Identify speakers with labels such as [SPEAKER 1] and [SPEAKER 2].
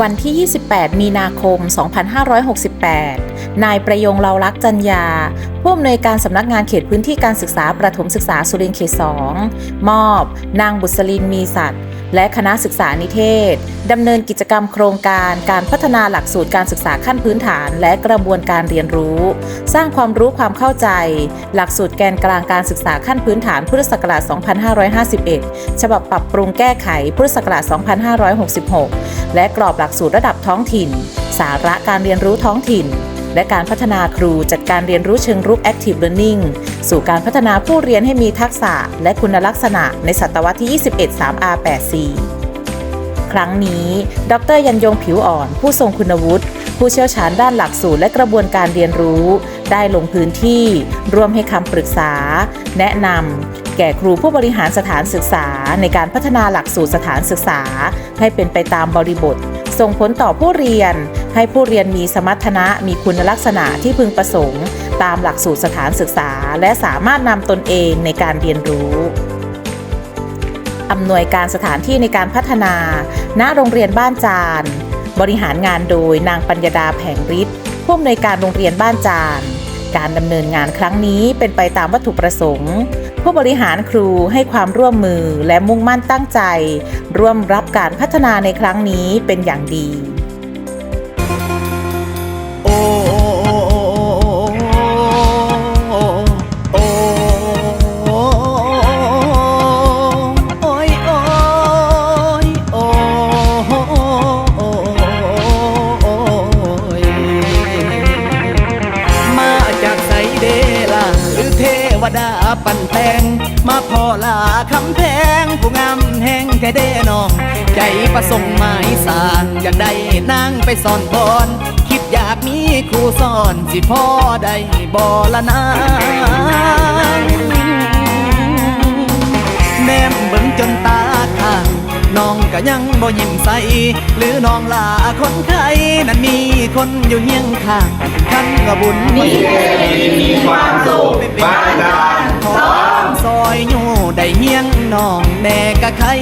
[SPEAKER 1] วันที่ 28 มีนาคม 2568 นายประยงเลาลักจัญญาผู้อำนวยการสำนักงานเขตพื้นที่การศึกษาประถมศึกษาสุรินทร์เขต 2 มอบ นางบุษลินมีสัตว์ และคณะศึกษานิเทศดำเนินกิจกรรมโครงการการพัฒนาหลักสูตรการศึกษาขั้นพื้นฐานและกระบวนการเรียนรู้ สร้างความรู้ความเข้าใจ หลักสูตรแกนกลางการศึกษาขั้นพื้นฐานพุทธศักราช 2551 ฉบับปรับปรุงแก้ไขพุทธศักราช 2566 และกรอบหลักสูตรระดับท้องถิ่น สาระการเรียนรู้ท้องถิ่น และการพัฒนาครูจัดการเรียนรู้เชิงรุก Active Learning สู่การพัฒนาผู้เรียนให้มีทักษะและคุณลักษณะในศตวรรษที่ 21 3R84 ครั้งนี้ ดรยันยงผิวอ่อน ผู้ทรงคุณวุฒิ ผู้เชี่ยวชาญด้านหลักสูตรและกระบวนการเรียนรู้ ได้ลงพื้นที่ ร่วมให้คำปรึกษา แนะนำแก่ครูผู้บริหารสถานศึกษา ในการพัฒนาหลักสูตรสถานศึกษา ให้เป็นไปตามบริบท ส่งผลต่อผู้เรียน ให้ผู้เรียนมีสมรรถนะมีคุณลักษณะที่พึงประสงค์ ตามหลักสูตรสถานศึกษา และสามารถนำตนเองในการเรียนรู้อำนวยการสถานที่ในการพัฒนา ณ โรงเรียนบ้านจาน บริหารงานโดยนางปัญญาดาแผงฤทธิ์ผู้อำนวยการโรงเรียนบ้านจาน การดำเนินงานครั้งนี้เป็นไปตามวัตถุประสงค์ ผู้บริหารครูให้ความร่วมมือและมุ่งมั่นตั้งใจ ร่วมรับการพัฒนาในครั้งนี้เป็นอย่างดี
[SPEAKER 2] ดาปั่นแตงมาพอลาคำแพงผู้งามแห่งแท่เด้น้อง ใจประสงค์หมายสารอยากได้นางไปสอนบอนคิดอยากมีครูสอนสิพ่อได้บอละนาง ก็ยังบ่ยิ้มใส หรือน้องลาคนไข้นั้นมีคนอยู่เฮียงข้างท่านก็บุญมีมีความสุขบ้านดานของซอยอยู่ได้เฮียงน้องแน่กะไข่